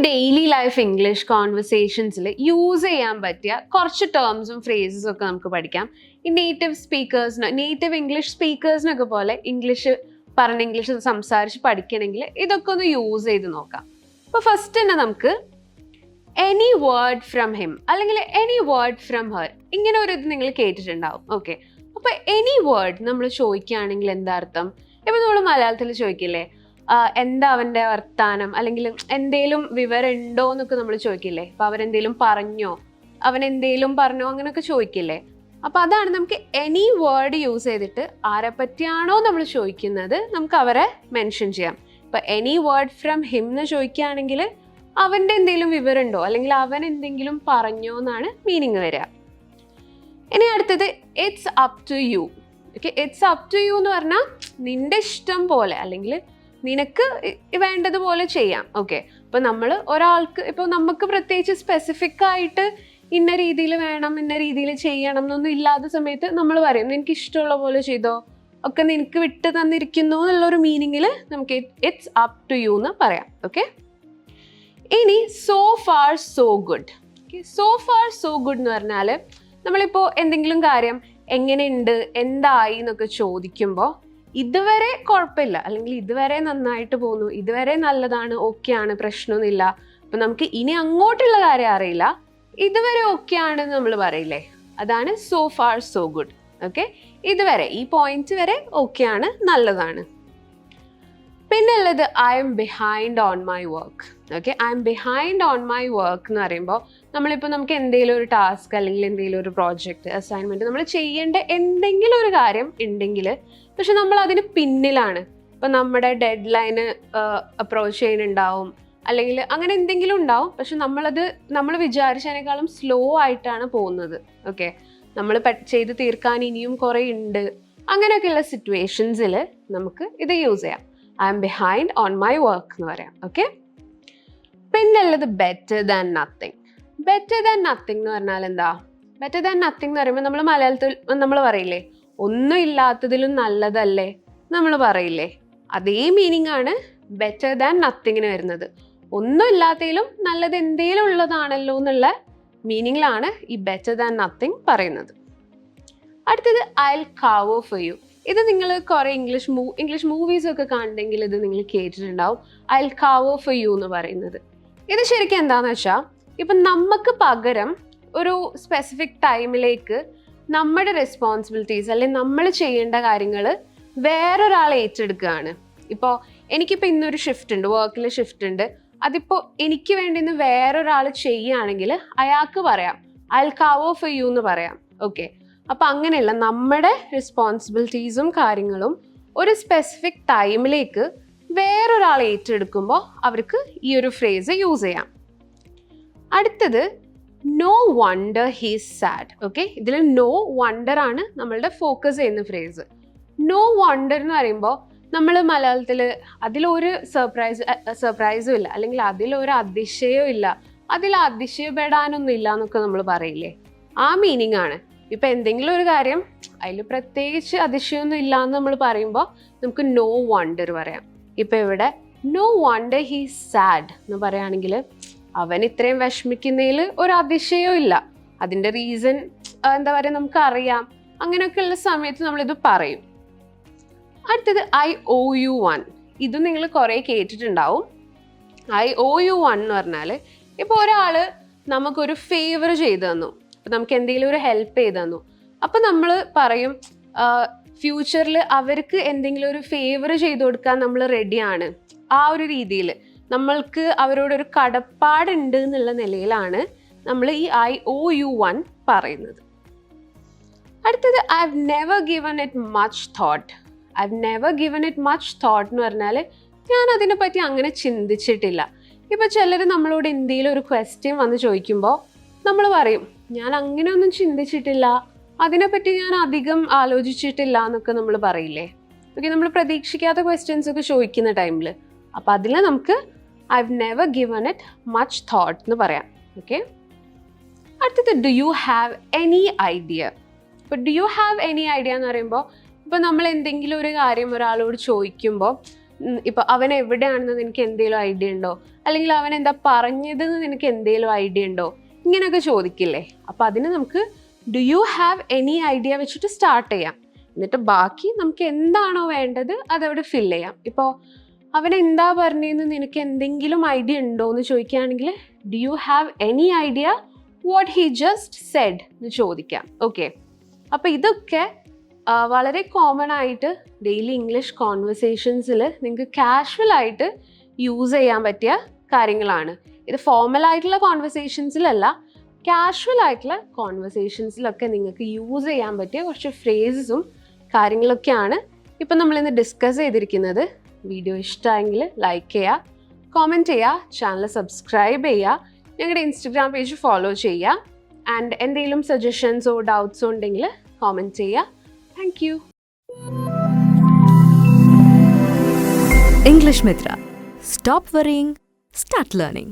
Daily life English കോൺവെർസേഷൻസിൽ use ചെയ്യാൻ പറ്റിയ കുറച്ച് ടേംസും ഫ്രേസസും ഒക്കെ നമുക്ക് പഠിക്കാം. ഈ നേറ്റീവ് സ്പീക്കേഴ്സിന് നേറ്റീവ് ഇംഗ്ലീഷ് സ്പീക്കേഴ്സിനൊക്കെ പോലെ ഇംഗ്ലീഷ് പറഞ്ഞ ഇംഗ്ലീഷ് സംസാരിച്ച് പഠിക്കണമെങ്കിൽ ഇതൊക്കെ ഒന്ന് യൂസ് ചെയ്ത് നോക്കാം. അപ്പോൾ ഫസ്റ്റ് തന്നെ നമുക്ക് എനി വേർഡ് ഫ്രം ഹിം അല്ലെങ്കിൽ എനി വേർഡ് ഫ്രം ഹർ ഇങ്ങനെ ഒരു ഇത് നിങ്ങൾ കേട്ടിട്ടുണ്ടാവും. ഓക്കെ അപ്പോൾ എനി വേർഡ് നമ്മൾ ചോദിക്കുകയാണെങ്കിൽ എന്താ അർത്ഥം? ഇപ്പം നമ്മൾ മലയാളത്തിൽ ചോദിക്കില്ലേ? എന്താ അവന്റെ വർത്താനം? അല്ലെങ്കിൽ എന്തേലും വിവരം ഉണ്ടോ എന്നൊക്കെ നമ്മൾ ചോദിക്കില്ലേ? അപ്പോൾ അവരെന്തേലും പറഞ്ഞോ? അവൻ എന്തേലും പറഞ്ഞോ? അങ്ങനെയൊക്കെ ചോദിക്കില്ലേ? അപ്പോൾ അതാണ് നമുക്ക് എനി വേർഡ് യൂസ് ചെയ്തിട്ട് ആരെ പറ്റിയാണോ നമ്മൾ ചോദിക്കുന്നത് നമുക്ക് അവരെ മെൻഷൻ ചെയ്യാം. ഇപ്പം എനി വേർഡ് ഫ്രം ഹിം എന്ന് ചോദിക്കുകയാണെങ്കിൽ അവന്റെ എന്തെങ്കിലും വിവരമുണ്ടോ? അല്ലെങ്കിൽ അവൻ എന്തെങ്കിലും പറഞ്ഞോ എന്നാണ് മീനിങ് വരിക. ഇനി അടുത്തത് it's up to you okay it's up to you എന്ന് പറഞ്ഞാൽ നിന്റെ ഇഷ്ടം പോലെ അല്ലെങ്കിൽ നിനക്ക് വേണ്ടതുപോലെ ചെയ്യാം. ഓക്കെ ഇപ്പൊ നമ്മൾ ഒരാൾക്ക് ഇപ്പോൾ നമുക്ക് പ്രത്യേകിച്ച് സ്പെസിഫിക് ആയിട്ട് ഇന്ന രീതിയിൽ വേണം ഇന്ന രീതിയിൽ ചെയ്യണം എന്നൊന്നും ഇല്ലാത്ത സമയത്ത് നമ്മൾ പറയും നിനക്ക് ഇഷ്ടമുള്ള പോലെ ചെയ്തോ? ഒക്കെ നിനക്ക് വിട്ട് തന്നിരിക്കുന്നു എന്നുള്ളൊരു മീനിങ്ങിൽ നമുക്ക് ഇറ്റ്സ് അപ് ടു യു എന്ന് പറയാം. ഓക്കെ ഇനി so far so good so far so good എന്ന് പറഞ്ഞാൽ നമ്മളിപ്പോൾ എന്തെങ്കിലും കാര്യം എങ്ങനെയുണ്ട് എന്തായി എന്നൊക്കെ ചോദിക്കുമ്പോൾ ഇതുവരെ കുഴപ്പമില്ല. അല്ലെങ്കിൽ ഇതുവരെ നന്നായിട്ട് പോകുന്നു. ഇതുവരെ നല്ലതാണ്. ഓക്കെയാണ് പ്രശ്നമൊന്നുമില്ല. അപ്പം നമുക്ക് ഇനി അങ്ങോട്ടുള്ള കാര്യം അറിയില്ല. ഇതുവരെ ഓക്കെ ആണെന്ന് നമ്മൾ പറയില്ലേ? അതാണ് so far so good okay ഇതുവരെ ഈ പോയിന്റ് വരെ ഓക്കെ ആണ്. നല്ലതാണ്. പിന്നെ ഉള്ളത് I'm behind on my work okay I'm behind on my work എന്ന് പറയുമ്പോൾ നമ്മളിപ്പോൾ നമുക്ക് എന്തെങ്കിലും ഒരു ടാസ്ക് അല്ലെങ്കിൽ എന്തെങ്കിലും ഒരു പ്രോജക്റ്റ് അസൈൻമെന്റ് നമ്മൾ ചെയ്യേണ്ട എന്തെങ്കിലും ഒരു കാര്യം ഉണ്ടെങ്കിൽ പക്ഷെ നമ്മൾ അതിന് പിന്നിലാണ്. ഇപ്പം നമ്മുടെ ഡെഡ് ലൈന് അപ്രോച്ച് ചെയ്യുന്നുണ്ടാവും. അല്ലെങ്കിൽ അങ്ങനെ എന്തെങ്കിലും ഉണ്ടാവും. പക്ഷെ നമ്മളത് നമ്മൾ വിചാരിച്ചതിനേക്കാളും സ്ലോ ആയിട്ടാണ് പോകുന്നത്. ഓക്കെ നമ്മൾ ചെയ്ത് തീർക്കാൻ ഇനിയും കുറേ ഉണ്ട്. അങ്ങനെയൊക്കെയുള്ള സിറ്റുവേഷൻസിൽ നമുക്ക് ഇത് യൂസ് ചെയ്യാം. I'm behind on my work എന്ന് പറയാം. ഓക്കെ പിന്നെ ഉള്ളത് better than nothing better than nothing എന്ന് പറഞ്ഞാൽ എന്താ? ബെറ്റർ ദാൻ നത്തിങ് എന്ന് പറയുമ്പോൾ നമ്മൾ മലയാളത്തിൽ നമ്മൾ പറയില്ലേ? ഒന്നും ഇല്ലാത്തതിലും നല്ലതല്ലേ? നമ്മൾ പറയില്ലേ? അതേ മീനിങ് ആണ് ബെറ്റർ ദാൻ നത്തിങ്ങിന് വരുന്നത്. ഒന്നും ഇല്ലാത്തതിലും നല്ലത് എന്തേലും ഉള്ളതാണല്ലോ എന്നുള്ള മീനിങ്ങിലാണ് ഈ ബെറ്റർ ദാൻ നത്തിങ് പറയുന്നത്. അടുത്തത് ഐൽ കാവോ ഫോർ യു ഇത് നിങ്ങൾ കുറേ ഇംഗ്ലീഷ് മൂ ഇംഗ്ലീഷ് മൂവീസ് ഒക്കെ കാണുന്നെങ്കിൽ ഇത് നിങ്ങൾ കേട്ടിട്ടുണ്ടാവും. ഐൽ കാവോ ഫോർ യു എന്ന് പറയുന്നത്. ഇത് ശരിക്കും എന്താണെന്ന് വെച്ചാൽ ഇപ്പം നമുക്ക് പകരം ഒരു സ്പെസിഫിക് ടൈമിലേക്ക് നമ്മുടെ റെസ്പോൺസിബിലിറ്റീസ് അല്ലെങ്കിൽ നമ്മൾ ചെയ്യേണ്ട കാര്യങ്ങൾ വേറൊരാൾ ഏറ്റെടുക്കുകയാണ്. ഇപ്പോൾ എനിക്കിപ്പോൾ ഇന്നൊരു ഷിഫ്റ്റ് ഉണ്ട് വർക്കിൽ ഷിഫ്റ്റ് ഉണ്ട്. അതിപ്പോൾ എനിക്ക് വേണ്ടി ഇന്ന് വേറൊരാൾ ചെയ്യുകയാണെങ്കിൽ അയാൾക്ക് പറയാം ഐൽ കാവോ ഫോർ യു എന്ന് പറയാം. ഓക്കെ അപ്പം അങ്ങനെയല്ല നമ്മുടെ റെസ്പോൺസിബിലിറ്റീസും കാര്യങ്ങളും ഒരു സ്പെസിഫിക് ടൈമിലേക്ക് വേറൊരാൾ ഏറ്റെടുക്കുമ്പോൾ അവർക്ക് ഈ ഒരു ഫ്രേസ് യൂസ് ചെയ്യാം. അടുത്തത് no wonder he's sad okay ഇതിൽ നോ വണ്ടർ ആണ് നമ്മളുടെ ഫോക്കസ് ചെയ്യുന്ന ഫ്രേസ് നോ വണ്ടർ എന്ന് പറയുമ്പോൾ നമ്മൾ മലയാളത്തിൽ അതിലൊരു സർപ്രൈസ് സർപ്രൈസും ഇല്ല. അല്ലെങ്കിൽ അതിലൊരു അതിശയവും ഇല്ല. അതിൽ അതിശയപ്പെടാനൊന്നും ഇല്ല എന്നൊക്കെ നമ്മൾ പറയില്ലേ? ആ മീനിങ് ആണ്. ഇപ്പം എന്തെങ്കിലും ഒരു കാര്യം അതിൽ പ്രത്യേകിച്ച് അതിശയമൊന്നും ഇല്ല എന്ന് നമ്മൾ പറയുമ്പോൾ നമുക്ക് നോ വണ്ടർ പറയാം. ഇപ്പം ഇവിടെ നോ വണ്ടർ ഹീ സാഡ് എന്ന് പറയുകയാണെങ്കിൽ അവൻ ഇത്രയും വിഷമിക്കുന്നതിൽ ഒരു അതിശയവും ഇല്ല. അതിന്റെ റീസൺ എന്താ പറയുക നമുക്ക് അറിയാം അങ്ങനെയൊക്കെയുള്ള സമയത്ത് നമ്മളിത് പറയും. അടുത്തത് ഐ ഒ യു വൺ ഇതും നിങ്ങൾ കുറേ കേട്ടിട്ടുണ്ടാവും. ഐ ഒ യു വൺ എന്ന് പറഞ്ഞാൽ ഇപ്പോൾ ഒരാൾ നമുക്കൊരു ഫേവർ ചെയ്തു തന്നു. അപ്പം നമുക്ക് എന്തെങ്കിലും ഒരു ഹെൽപ്പ് ചെയ്തു തന്നു. അപ്പം നമ്മൾ പറയും ഫ്യൂച്ചറിൽ അവർക്ക് എന്തെങ്കിലും ഒരു ഫേവർ ചെയ്തു കൊടുക്കാൻ നമ്മൾ റെഡിയാണ് ആ ഒരു രീതിയിൽ. നമ്മൾക്ക് അവരോടൊരു കടപ്പാടുണ്ട് എന്നുള്ള നിലയിലാണ് നമ്മൾ ഈ ഐ ഒ യു വൺ പറയുന്നത്. അടുത്തത് I have never given it much thought I have never given it much thought എന്ന് പറഞ്ഞാൽ ഞാൻ അതിനെപ്പറ്റി അങ്ങനെ ചിന്തിച്ചിട്ടില്ല. ഇപ്പോൾ ചിലർ നമ്മളോട് എന്തെങ്കിലും ഒരു ക്വസ്റ്റ്യൻ വന്ന് ചോദിക്കുമ്പോൾ നമ്മൾ പറയും ഞാൻ അങ്ങനെയൊന്നും ചിന്തിച്ചിട്ടില്ല. അതിനെപ്പറ്റി ഞാൻ അധികം ആലോചിച്ചിട്ടില്ല എന്നൊക്കെ നമ്മൾ പറയില്ലേ? ഓക്കെ നമ്മൾ പ്രതീക്ഷിക്കാത്ത ക്വസ്റ്റ്യൻസ് ഒക്കെ ചോദിക്കുന്ന ടൈമിൽ അപ്പോൾ അതിൽ നമുക്ക് I have never given it much thought എന്ന് പറയാം. ഓക്കെ അടുത്തത് do you have any idea ഇപ്പോൾ do you have any idea എന്ന് പറയുമ്പോൾ ഇപ്പോൾ നമ്മൾ എന്തെങ്കിലും ഒരു കാര്യം ഒരാളോട് ചോദിക്കുമ്പോൾ ഇപ്പോൾ അവൻ എവിടെയാണെന്ന് നിനക്ക് എന്തെങ്കിലും ഐഡിയ ഉണ്ടോ? അല്ലെങ്കിൽ അവൻ എന്താ പറഞ്ഞതെന്ന് നിനക്ക് എന്തെങ്കിലും ഐഡിയ ഉണ്ടോ? ഇങ്ങനെയൊക്കെ ചോദിക്കില്ലേ? അപ്പോൾ അതിന് നമുക്ക് do you have any idea വെച്ചിട്ട് സ്റ്റാർട്ട് ചെയ്യാം. എന്നിട്ട് ബാക്കി നമുക്ക് എന്താണോ വേണ്ടത് അതവിടെ ഫില്ല് ചെയ്യാം. ഇപ്പോൾ അവൻ എന്താ പറഞ്ഞതെന്ന് നിനക്ക് എന്തെങ്കിലും ഐഡിയ ഉണ്ടോ എന്ന് ചോദിക്കുകയാണെങ്കിൽ do you have any idea what he just said എന്ന് ചോദിക്കാം. ഓക്കെ അപ്പോൾ ഇതൊക്കെ വളരെ കോമൺ ആയിട്ട് ഡെയിലി ഇംഗ്ലീഷ് കോൺവെർസേഷൻസിൽ നിങ്ങൾക്ക് കാഷ്വൽ ആയിട്ട് യൂസ് ചെയ്യാൻ പറ്റിയ കാര്യങ്ങളാണ്. ഇത് ഫോർമൽ ആയിട്ടുള്ള കോൺവെർസേഷൻസിലല്ല കാഷ്വൽ ആയിട്ടുള്ള കോൺവെർസേഷൻസിലൊക്കെ നിങ്ങൾക്ക് യൂസ് ചെയ്യാൻ പറ്റിയ കുറച്ച് ഫ്രേസസും കാര്യങ്ങളൊക്കെയാണ് ഇപ്പം നമ്മളിന്ന് ഡിസ്കസ് ചെയ്തിരിക്കുന്നത്. വീഡിയോ ഇഷ്ടമായെങ്കിൽ ലൈക്ക് ചെയ്യുക കോമെന്റ് ചെയ്യുക ചാനൽ സബ്സ്ക്രൈബ് ചെയ്യുക ഞങ്ങളുടെ ഇൻസ്റ്റഗ്രാം പേജ് ഫോളോ ചെയ്യുക ആൻഡ് എന്തെങ്കിലും സജഷൻസോ ഡൗട്ട്സോ ഉണ്ടെങ്കിൽ കോമെന്റ് ചെയ്യുക thank you English Mitra. Stop worrying, start learning.